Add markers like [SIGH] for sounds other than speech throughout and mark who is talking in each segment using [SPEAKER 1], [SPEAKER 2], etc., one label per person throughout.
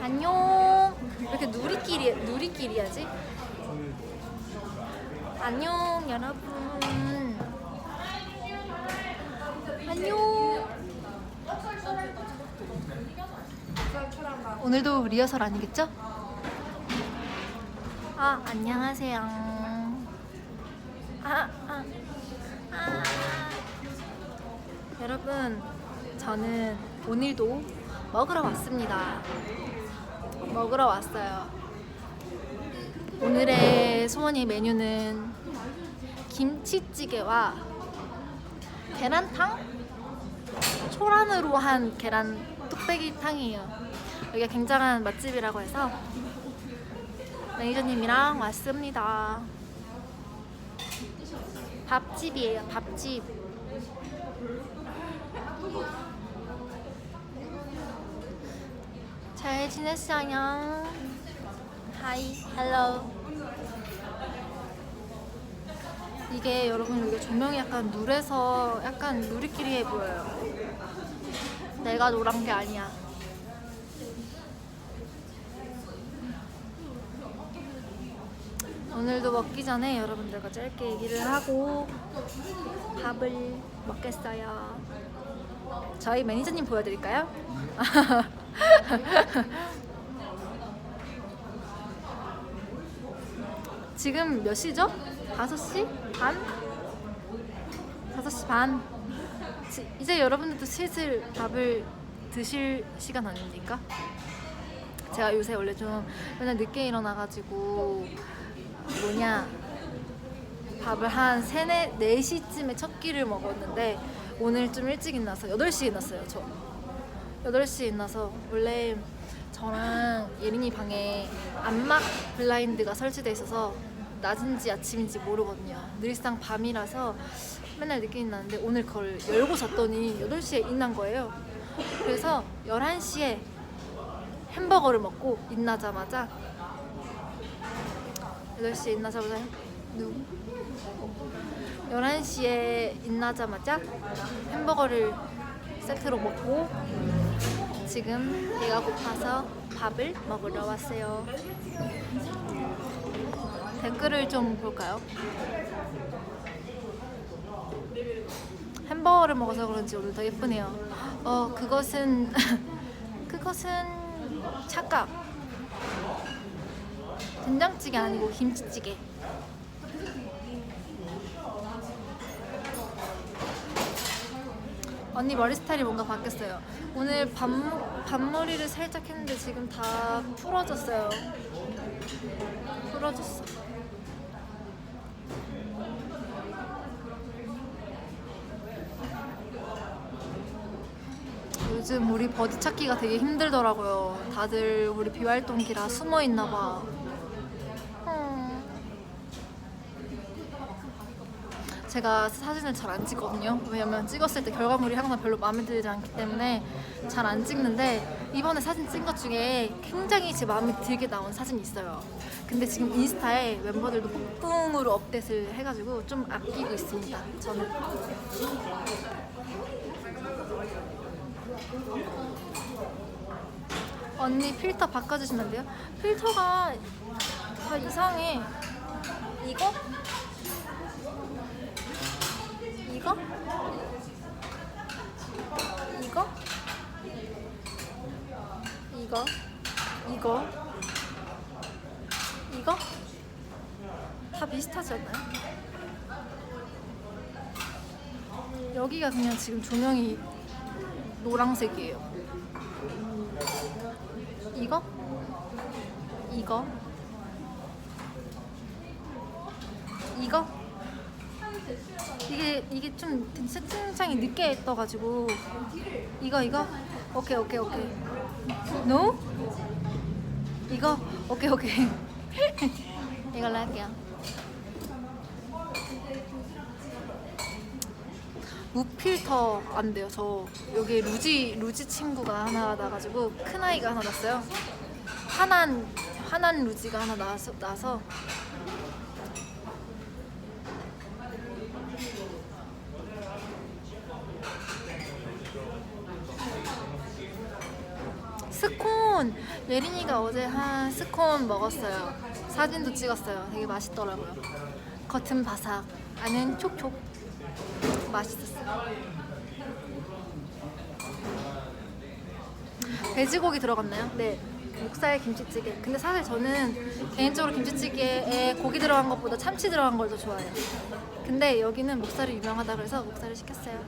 [SPEAKER 1] 안녕. 왜 이렇게 누리끼리 누리끼리 하지? 안녕 여러분. 안녕. 오늘도 리허설 아니겠죠? 아 안녕하세요. 아 여러분 저는 오늘도 먹으러 왔습니다. 먹으러 왔어요. 오늘의 소원이 메뉴는 김치찌개와 계란탕? 초란으로 한 계란 뚝배기탕이에요. 여기가 굉장한 맛집이라고 해서 매니저님이랑 왔습니다. 밥집이에요, 밥집. 잘 지냈어요? 하이, 헬로. 이게 여러분 이게 조명이 약간 누래서 약간 누리끼리해 보여요. 내가 노란 게 아니야. 오늘도 먹기 전에 여러분들과 짧게 얘기를 하고 밥을 먹겠어요. 저희 매니저님 보여드릴까요? [LAUGHS] 지금 몇 시죠? 5시 반? 5시 반. 지- 이제 여러분들도 슬슬 밥을 드실 시간 아닙니까? 제가 요새 원래 좀 맨날 늦게 일어나가지고 뭐냐 밥을 한 3, 4, 4시쯤에 첫 끼를 먹었는데 오늘 좀 일찍 일어나서 8시에 일어났어요 저. 8시에 일어나서 원래 저랑 예린이 방에 안막 블라인드가 설치돼 있어서 낮인지 아침인지 모르거든요. 늘상 밤이라서 맨날 늦게 일어나는데 오늘 그걸 열고 잤더니 8시에 일어난 거예요. 그래서 11시에 햄버거를 먹고 일어나자마자 8시에 일어나자마자 누 11시에 일어나자마자 햄버거를 세트로 먹고 지금 배가 고파서 밥을 먹으러 왔어요. 댓글을 좀 볼까요? 햄버거를 먹어서 그런지 오늘 더 예쁘네요. 어, 그것은 [LAUGHS] 그것은 착각. 된장찌개 아니고 김치찌개. 언니 머리 스타일이 뭔가 바뀌었어요. 오늘 밥, 밥머리를 살짝 했는데 지금 다 풀어졌어요. 풀어졌어. 요즘 우리 버디 찾기가 되게 힘들더라고요. 다들 우리 비활동기라 숨어 있나 봐. 음. 제가 사진을 잘 안 찍거든요. 왜냐면 찍었을 때 결과물이 항상 별로 마음에 들지 않기 때문에 잘 안 찍는데 이번에 사진 찍은 것 중에 굉장히 제 마음에 들게 나온 사진이 있어요. 근데 지금 인스타에 멤버들도 폭풍으로 업데이트를 해가지고 좀 아끼고 있습니다. 저는. 언니 필터 바꿔주시면 안 돼요? 필터가 다 이상해. 이거? 이거? 이거? 이거? 이거? 이거? 다 비슷하지 않나요? 여기가 그냥 지금 조명이 노란색이에요. 이거? 이거? 이거? 이게 이게 좀 채팅창이 늦게 떠가지고. 이거 이거? 오케이 오케이 오케이. No? 이거? 오케이 오케이. [LAUGHS] 이걸로 할게요. 무필터 안 돼요 저. 여기 루지 루지 친구가 하나 나가지고 큰 아이가 하나 났어요. 화난 화난 루지가 하나 나서 나서 스콘! 예린이가 어제 한 스콘 먹었어요. 사진도 찍었어요. 되게 맛있더라고요. 겉은 바삭, 안은 촉촉. 맛있었어요. 돼지고기 들어갔나요? 네. 목살 김치찌개. 근데 사실 저는 개인적으로 김치찌개에 고기 들어간 것보다 참치 들어간 걸 더 좋아해요. 근데 여기는 목살이 유명하다 그래서 목살을 시켰어요.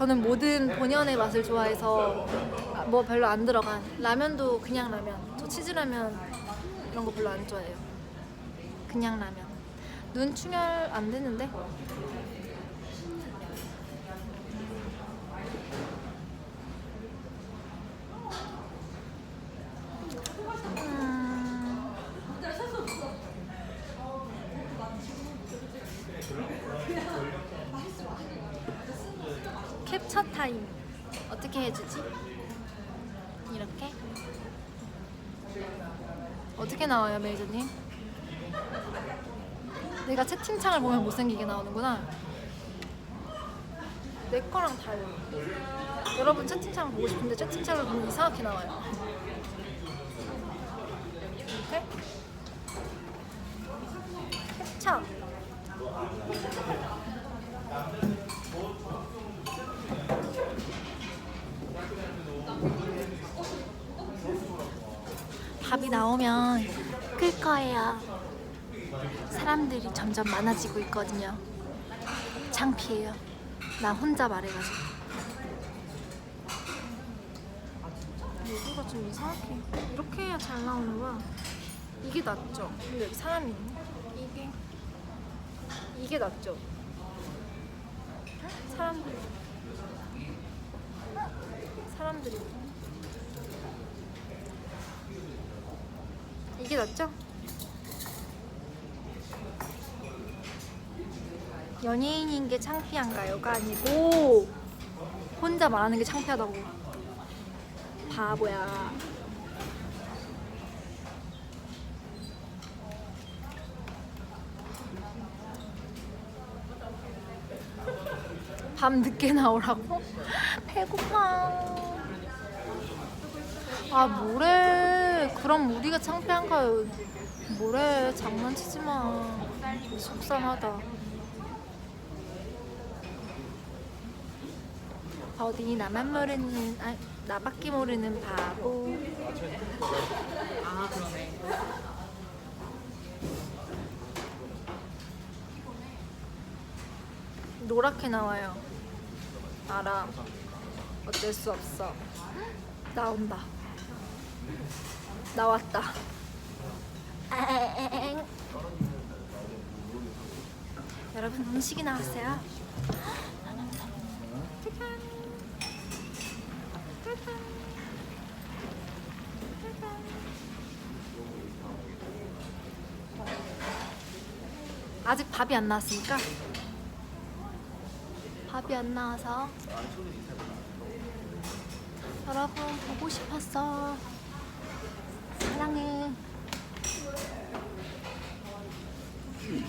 [SPEAKER 1] 저는 모든 본연의 맛을 좋아해서 아, 뭐 별로 안 들어간 라면도 그냥 라면. 저 치즈 라면 이런 거 별로 안 좋아해요. 그냥 라면. 눈 충혈 안 되는데? 음, 캡처 타임. 어떻게 해주지? 이렇게? 어떻게 나와요 메이저님? 내가 채팅창을 보면 못생기게 나오는구나. 내 거랑 달라. 여러분 채팅창을 보고 싶은데 채팅창을 보면 이상하게 나와요. 이렇게? 캡처 답이 나오면 끌 거예요. 사람들이 점점 많아지고 있거든요. 창피해요. 나 혼자 말해가지고. 여기가 좀 이상하게 이렇게 해야 잘 나오는 거야. 이게 낫죠? 근데 여기 사람이 있네. 이게 이게 낫죠? 사람들 사람들이 이게 낫죠? 연예인인 게 창피한가요가 아니고 혼자 말하는 게 창피하다고. 바보야. 밤 늦게 나오라고? [LAUGHS] 배고파. 아 뭐래 그럼 우리가 창피한가요 뭐래? 장난치지 마. 속상하다. 어디 나만 모르는 아 나밖에 모르는 바보. 노랗게 나와요. 알아 어쩔 수 없어. 나온다 나왔다 에엥. 여러분 음식이 나왔어요 짜잔. 짜잔. 짜잔. 아직 밥이 안 나왔으니까 밥이 안 나와서 여러분 보고 싶었어 사랑해.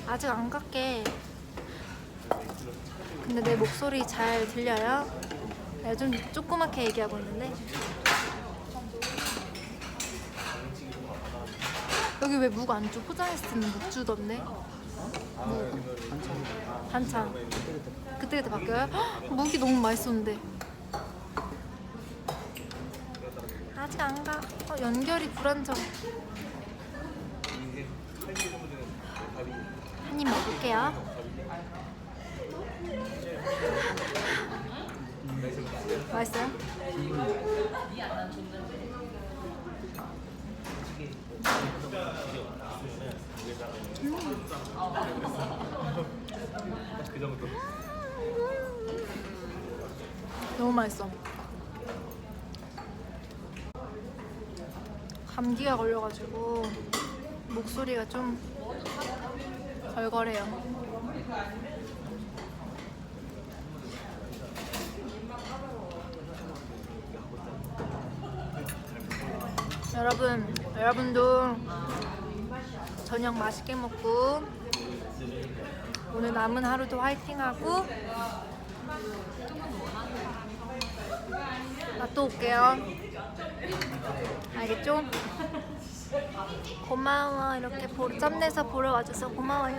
[SPEAKER 1] 아직 안 갈게. 근데 내 목소리 잘 들려요? 내가 좀 조그맣게 얘기하고 있는데. 여기 왜 묵안 줘? 포장했을 때는 묵 주던데? 묵 반찬. 그때 그때 바뀌어요? 헉, 묵이 너무 맛있었는데 아직 안 가. 어, 연결이 불안정. 한 입 먹을게요. 맛있어요? 너무 맛있어. 감기가 걸려가지고 목소리가 좀 걸걸해요. 여러분, 여러분도 저녁 맛있게 먹고 오늘 남은 하루도 화이팅하고 나또 올게요. 알겠죠? 고마워 이렇게 짬내서 보러 와줘서 고마워요.